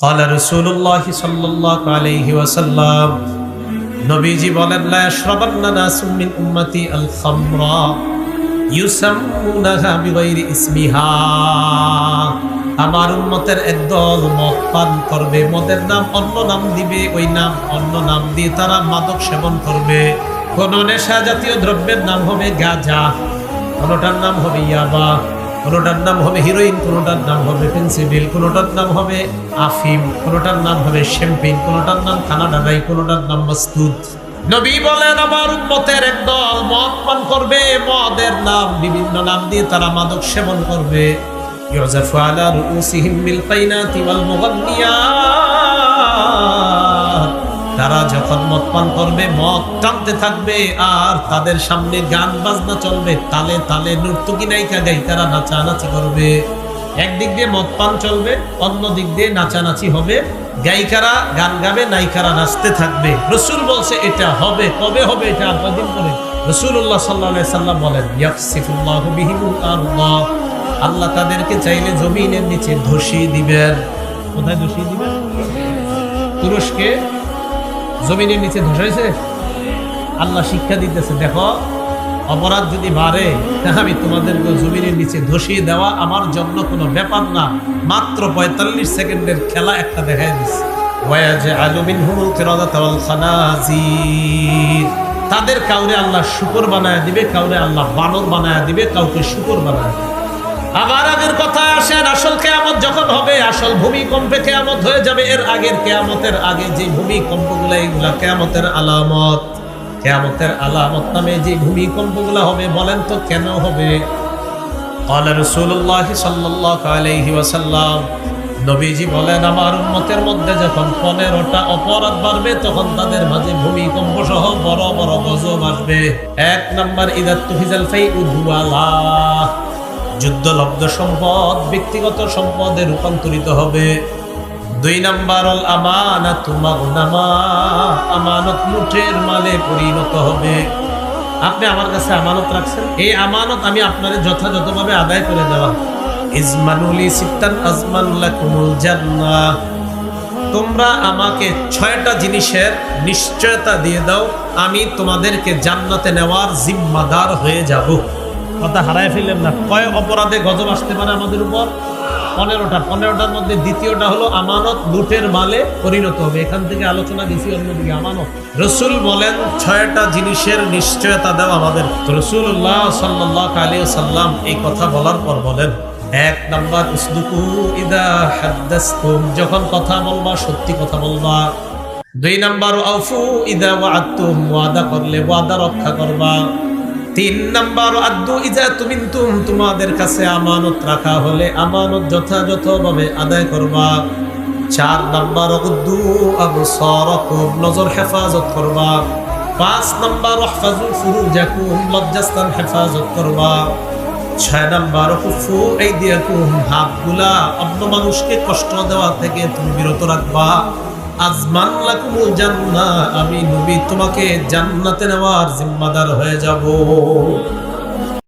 قال رسول الله صلى الله عليه وسلم নবীজি বলেন লা ইয়াশরাবান্না নাসুম মিন উম্মতি আল খামরা ইউসাম্মুনাহা বিগাইরি ইসমিহা আমার উম্মতের একদল মদ পান করবে মদের নাম অন্য নাম দিবে ওই নাম অন্য নাম দিয়ে তারা মাদক সেবন করবে কোন নেশা জাতীয় দ্রব্যের নাম হবে গাঁজা কোনটার নাম হবে ইয়াবা কোনোটার নাম হবে হিরোইন, কোনোটার নাম হবে পেন্সিডিল, কোনোটার নাম হবে আফিম, কোনোটার নাম হবে শ্যাম্পেন, কোনোটার নাম কানাডারাই কোনোটার নাম মাস্তুদ নবী বলেন, আমার উম্মতের একদল মদ পান করবে, মদের নাম, বিভিন্ন নাম দিয়ে তারা মাদক সেবন করবে। ইউজাফু আলা রুউসিহিম বিল কাইনাতি ওয়াল মুগান্নিয়াত। তারা যখন মদ পান করবে, মদ টানতে থাকবে, আর তাদের সামনে গান বাজনা চলবে, তালে তালে নর্তকী নায়িকা গায়িকারা নাচানাচি করবে। একদিক দিয়ে মদ পান চলবে, অন্য দিক দিয়ে নাচানাচি হবে। গায়িকারা গান গাবে, নায়িকারা নাচতে থাকবে। রসুল বলছে, এটা হবে, কবে হবে এটা আর কদিন পরে? রসুল্লাহ সাল্লাহ সাল্লাম বলেন আল্লাহ তাদেরকে চাইলে জমিনের নিচে ধসিয়ে দিবেন। কোথায় ধসিয়ে দিবেন? তুরস্কে জমিনের নিচে ধসাইছে আল্লাহ শিক্ষা দিতেছে, দেখো, অপরাধ যদি বাড়ে, আমি তোমাদেরকে জমিনের নিচে ধসিয়ে দেওয়া আমার জন্য কোনো ব্যাপার না। মাত্র পঁয়তাল্লিশ সেকেন্ডের খেলা একটা দেখাই দিচ্ছে তাদের কাউরে আল্লাহ শুকর বানায় দিবে, কাউরে আল্লাহ বানর বানায় দিবে, কাউকে শুকর বানায় দিবে। আবার আগের কথায় আসেন আসল কেয়ামত যখন হবে আসল ভূমিকম্পে কেয়ামত হয়ে যাবে এর আগের কেয়ামতের আগে যে ভূমিকম্পগুলো এইগুলা কেয়ামতের আলামত কেয়ামতের আলামত নামে যে ভূমিকম্পগুলো হবে বলেন তো কেন হবে قال رسول الله صلى الله عليه وسلم নবীজি বলেন আমার উম্মতের মধ্যে যখন পনেরোটা অপরাধ বাড়বে তখন তাদের মাঝে ভূমিকম্প সহ বড় বড় গজব আসবে এক নাম্বার ইদাত তুফিজাল ফাই উদুয়ালা যুদ্ধলব্ধ সম্পদ, ব্যক্তিগত সম্পদে রূপান্তরিত হবে। দুই নাম্বার, অল আমানত মাগনামা, আমানত মুঠের মালে পরিণত হবে। আপনি আমার কাছে আমানত রাখছেন? এই আমানত আমি আপনাদের যথাযথভাবে আদায় করে দেওয়া। ইজমানুলি সিত্তান আজমানুল্লাকুমুল জান্নাহ তোমরা আমাকে ছয়টা জিনিসের নিশ্চয়তা দিয়ে দাও, আমি তোমাদেরকে জান্নাতে নেওয়ার জিম্মাদার হয়ে যাব। কথা হারায় ফেললেন না। কয় অপরাধে গজব আসতে পারে আমাদের উপর? পনেরোটা। পনেরোটার মধ্যে দ্বিতীয়টা হলো আমানত, লুটের মালে পরিণত হবে। এখান থেকে আলোচনা দিছি অন্যদিকে। আমানত। রসুল বলেন, ছয়টা জিনিসের নিশ্চয়তা দেওয়া আমাদের। রসুল্লাহ সাল্লাহ আলী সাল্লাম এই কথা বলার পর বলেন, এক নাম্বার যখন কথা বলবা, সত্যি কথা বলবা। দুই নাম্বার, আউফু ইদা ওয়াআদতুম। ওয়াদা করলে, ওয়াদা রক্ষা করবা। তিন নাম্বার, আদু ইজা তুমিন্তুম তোমাদের কাছে আমানত রাখা হলে আমানত যথাযথভাবে আদায় করবা। চার নাম্বার উদ্দু আবু সরকুম নজর হেফাজত করবা। পাঁচ নাম্বার হফাজু ফুরুজাকুম, লজ্জাস্থান হেফাজত করবা। ছয় নাম্বার হুফু এই দিয়াকুম হাতগুলা অন্য মানুষকে কষ্ট দেওয়া থেকে তুমি বিরত রাখবা। আজমান লাকুমুল জান্নাহ আমি নবী তোমাকে জান্নাতে নেওয়ার জিম্মাদার হয়ে যাব।